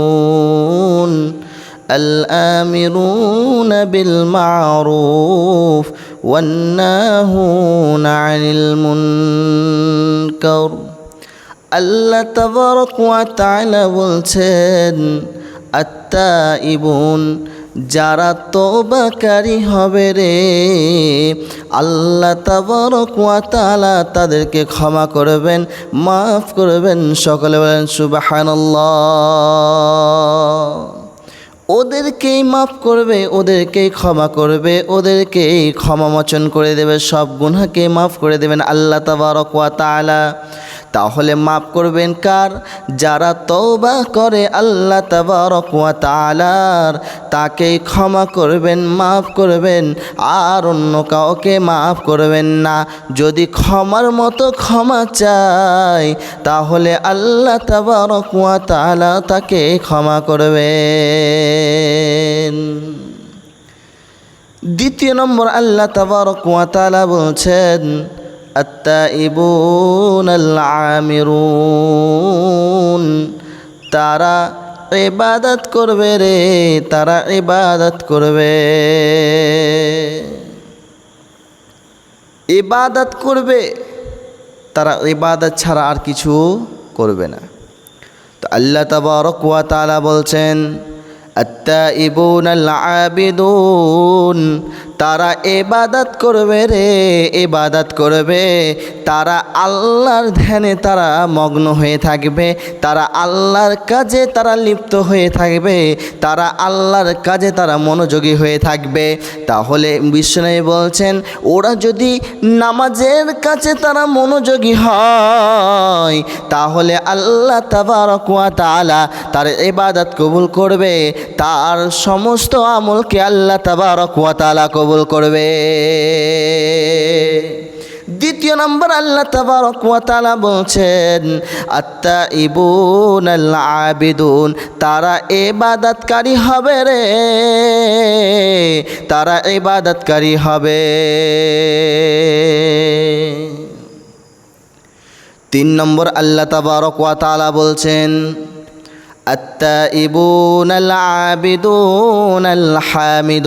الساجدون الآمرون بالمعروف والناهون عن المنكر আল্লাহ তাবারক ওয়া তাআলা বলছেন আত্তাইবুন যারা তওবাকারী হবে রে, আল্লাহ তাবারক ওয়া তাদেরকে ক্ষমা করবেন, মাফ করবেন। সকলে বলেন, সুবহানাল্লাহ। ওদেরকেই মাফ করবে, ওদেরকেই ক্ষমা করবে, ওদেরকেই ক্ষমামোচন করে দেবে, সব গুনাহকে মাফ করে দেবেন আল্লাহ তাবারক তাহলে মাফ করবেন কার? যারা তৌবা করে আল্লাহ তাবারক ওয়া তাআলার, তাকেই ক্ষমা করবেন, মাফ করবেন। আর অন্য কাউকে মাফ করবেন না। যদি ক্ষমার মতো ক্ষমা চাই, তাহলে আল্লাহ তাবারক ওয়া তাআলা তাকে ক্ষমা করবেন। দ্বিতীয় নম্বর, আল্লাহ তাবারক ওয়া তাআলা বলছেন التائبون العامرون তারা ইবাদত করবে রে তারা ইবাদত করবে ইবাদত করবে তারা ইবাদত ছাড়া আর কিছু করবে না তো আল্লাহ তাবারক ওয়া তাআলা বলছেন আত্তাইবুন আল আবিদুন তারা এবাদাত করবে রে, এবাদাত করবে। তারা আল্লাহর ধ্যানে তারা মগ্ন হয়ে থাকবে। তারা আল্লাহর কাজে তারা লিপ্ত হয়ে থাকবে। তারা আল্লাহর কাজে তারা মনোযোগী হয়ে থাকবে। তাহলে বিষ্ণু বলছেন, ওরা যদি নামাজের কাছে তারা মনোযোগী হয়, তাহলে আল্লাহ তাবারক ওয়া তাআলা তার ইবাদত কবুল করবে। তার সমস্ত আমলকে আল্লাহ তাবারক ওয়া তাআলা কবুল করবে। দ্বিতীয় নম্বর আল্লাহ তাবারক ওয়া তাআলা বলছেন আত্তাইবুন আল আবিদুন তারা ইবাদতকারী হবে রে। তারা ইবাদতকারী হবে। তিন নম্বর আল্লাহ তাবারক ওয়া তাআলা বলছেন التائبون العابدون الحامدون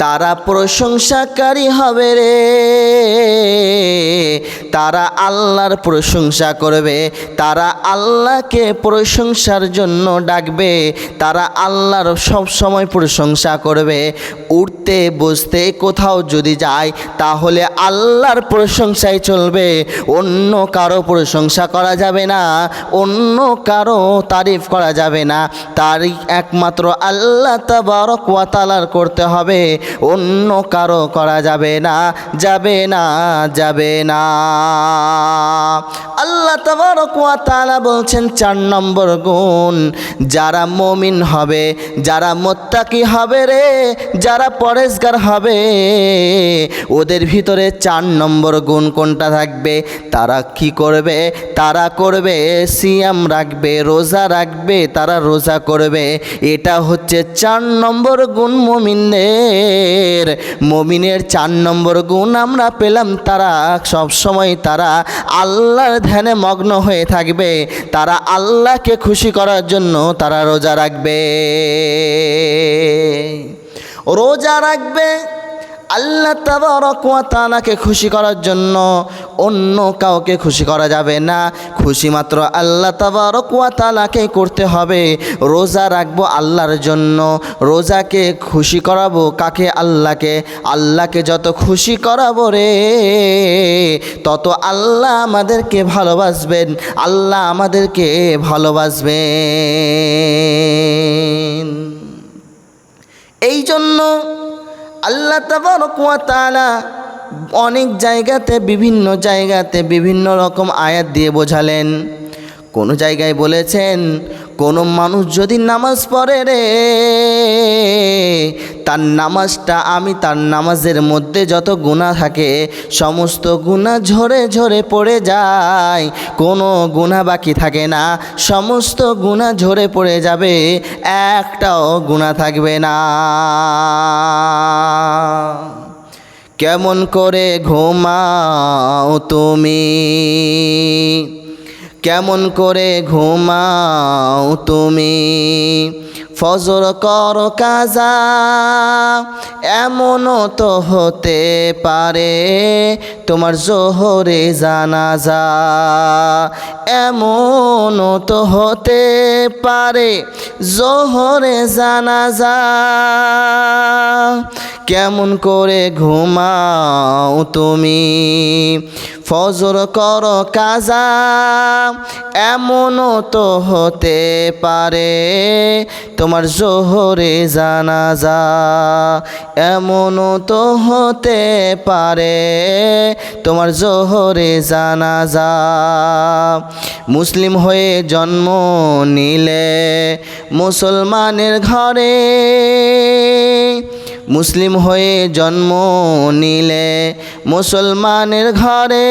তারা প্রশংসাকারী হবে রে। তারা আল্লাহর প্রশংসা করবে। তারা আল্লাহকে প্রশংসার জন্য ডাকবে। তারা আল্লাহর সব সময় প্রশংসা করবে। উঠতে বসতে কোথাও যদি যায়, তাহলে আল্লাহর প্রশংসাই চলবে। অন্য কারও প্রশংসা করা যাবে না, অন্য কারও তারিফ করা যাবে না। তারই একমাত্র আল্লাহ তাবারক ওয়া তাআলার করতে হবে। অন্য কারও করা যাবে না যাবে না যাবে না। আল্লাহ তাআলা বলছেন চার নম্বর গুণ, যারা মমিন হবে, যারা মোত্তাকি হবে রে, যারা পরেশগার হবে, ওদের ভিতরে চার নম্বর গুণ কোনটা থাকবে? তারা কি করবে? তারা করবে সিয়াম রাখবে, রোজা রাখবে, তারা রোজা করবে। এটা হচ্ছে চার নম্বর গুণ মমিনের মমিনের চার নম্বর গুণ আমরা পেলাম তারা সব সময় তারা আল্লাহর ধ্যানে মগ্ন হয়ে থাকবে তারা আল্লাহকে খুশি করার জন্য তারা রোজা রাখবে। রোজা রাখবে আল্লাহ ওয়া খুশি করার জন্য অন্য কাউকে খুশি করা যাবে না। খুশি মাত্র আল্লাহ ওয়া করতে হবে। রোজা রাখব আল্লাহর জন্য। রোজাকে খুশি করাবো কাকে? আল্লাহকে। আল্লাহকে যত খুশি করাবো রে, তত আল্লাহ আমাদেরকে ভালোবাসবেন। আল্লাহ আমাদেরকে ভালোবাসবেন। এই জন্য আল্লাহ তালা অনেক জায়গাতে বিভিন্ন জায়গাতে বিভিন্ন রকম আয়াত দিয়ে বোঝালেন। কোনো জায়গায় বলেছেন কোনো মানুষ যদি নামাজ পড়ে রে, তার নামাজটা আমি তার নামাজের মধ্যে যত গুণা থাকে, সমস্ত গুণা ঝরে ঝরে পড়ে যায়, কোনো গুণা বাকি থাকে না, সমস্ত গুণা ঝরে পড়ে যাবে, একটাও গুণা থাকবে না। কেমন করে ঘুমাও তুমি? কেমন করে ঘুমাও তুমি? ফজর কর কাজা, এমনও তো হতে পারে। তোমার জোহরে জানাজা, এমনও তো হতে পারে। জোহরে জানাজা, কেমন করে ঘুমাও তুমি? ফজর কর কাজা এমনও তো হতে পারে। তোমার জোহরে জানাজা এমনও তো হতে পারে। তোমার জোহরে জানাজা মুসলিম হয়ে জন্ম নিলে মুসলমানের ঘরে। মুসলিম হয়ে জন্ম নিলে মুসলমানের ঘরে।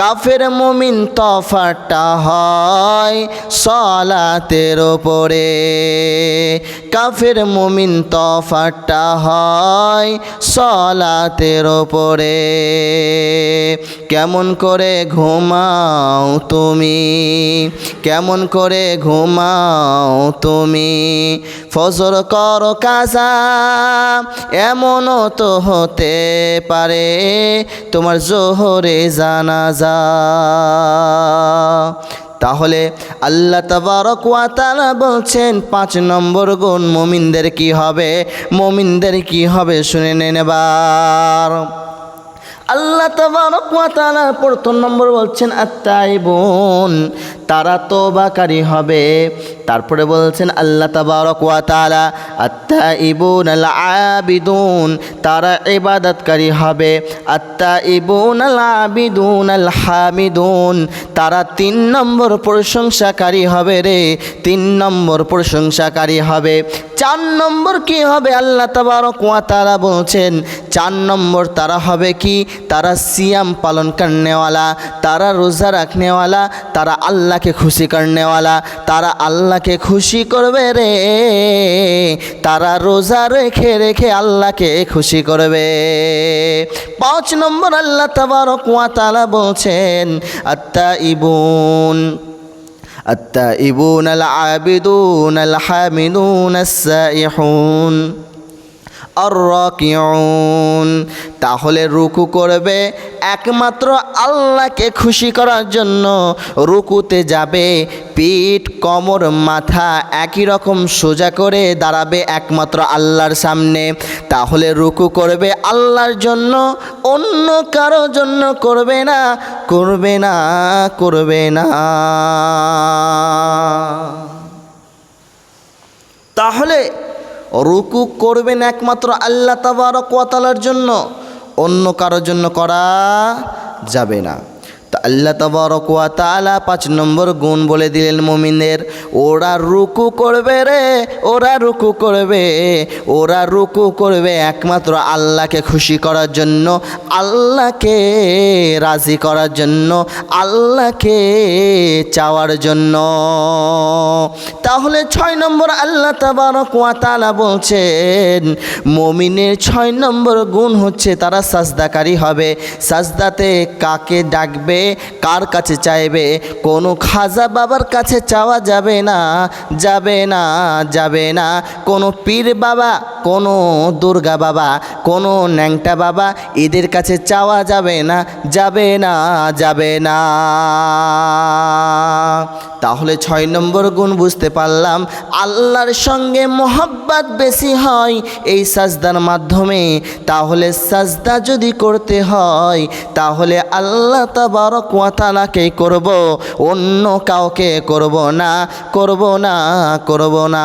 কাফের মুমিন তফাটা হয় সলাতের ওপরে কাফের মুমিন তফাটা হয় সলাতের ওপরে কেমন করে ঘুমাও তুমি? কেমন করে ঘুমাও তুমি? ফজর কর কাজা এমনও তো হতে পারে। তোমার জোহরে জানাজা তাহলে আল্লাহ তাবারক ওয়া তাআলা বলছেন, পাঁচ নম্বর গুণ মুমিনদের কি হবে? মুমিনদের কি হবে শুনে নেন এবার। আল্লাহ তাবারক ওয়া তাআলা প্রথম নম্বর বলছেন, আত্তাইবুন। তারা তো তোবাকারী হবে। তারপরে বলছেন, আল্লাহ তাবারক ওয়া তাআলা আত্তাইবুন আবিদুন, তারা ইবাদতকারী হবে। আত্তাইবুন আল আবিদুন আল হামিদুন, তারা তিন নম্বর প্রশংসাকারী হবে রে, তিন নম্বর প্রশংসাকারী হবে। চার নম্বর কি হবে? আল্লাহ তাবারক ওয়া তাআলা বলছেন, চার নম্বর তারা হবে কি? তারা সিয়াম পালন করনেওয়ালা তারা রোজা রাখনেওয়ালা, তারা আল্লাহকে খুশি করনেওয়ালা তারা আল্লাহকে খুশি করবে রে তারা রোজা রেখে রেখে আল্লাহকে খুশি করবে পাঁচ নম্বর আল্লাহ তাবারক ওয়া তাআলা বলছেন আত্তা ইবুন التائبون العابدون الحامدون السائحون আর তাহলে রুকু করবে একমাত্র আল্লাহকে খুশি করার জন্য। রুকুতে যাবে, পিঠ, কমর, মাথা একই রকম সোজা করে দাঁড়াবে একমাত্র আল্লাহর সামনে। তাহলে রুকু করবে আল্লাহর জন্য, অন্য কারও জন্য করবে না করবে না করবে না। তাহলে রুকু করবেন একমাত্র আল্লাহ তাবারক ওয়াতালার জন্য অন্য কারোর জন্য করা যাবে না। তা আল্লাহ তাবারক ওয়া তাআলা পাঁচ নম্বর গুণ বলে দিলেন মুমিনদের, ওরা রুকু করবে রে, ওরা রুকু করবে, ওরা রুকু করবে একমাত্র আল্লাহকে খুশি করার জন্য, আল্লাহকে রাজি করার জন্য, আল্লাহকে চাওয়ার জন্য। তাহলে ছয় নম্বর আল্লাহ তাবারক ওয়া তাআলা বলছেন, মমিনের ছয় নম্বর গুণ হচ্ছে তারা সাজদাকারী হবে। সাজদাতে কাকে ডাকবে? কার কাছে চাইবে? কোনো খাজা বাবার কাছে চাওয়া যাবে না যাবে না যাবে না। কোনো পীর বাবা, কোনো দুর্গা বাবা, কোনো ন্যাংটা বাবা এদের কাছে চাওয়া যাবে না যাবে না যাবে না। তাহলে ছয় নম্বর গুণ বুঝতে পারলাম, আল্লাহর সঙ্গে মোহাব্বাত বেশি হয় এই সাজদার মাধ্যমে। তাহলে সাজদা যদি করতে হয়, তাহলে আল্লাহ তাবারক ওয়াতালাকেই করব অন্য কাউকে করব না করব না করব না।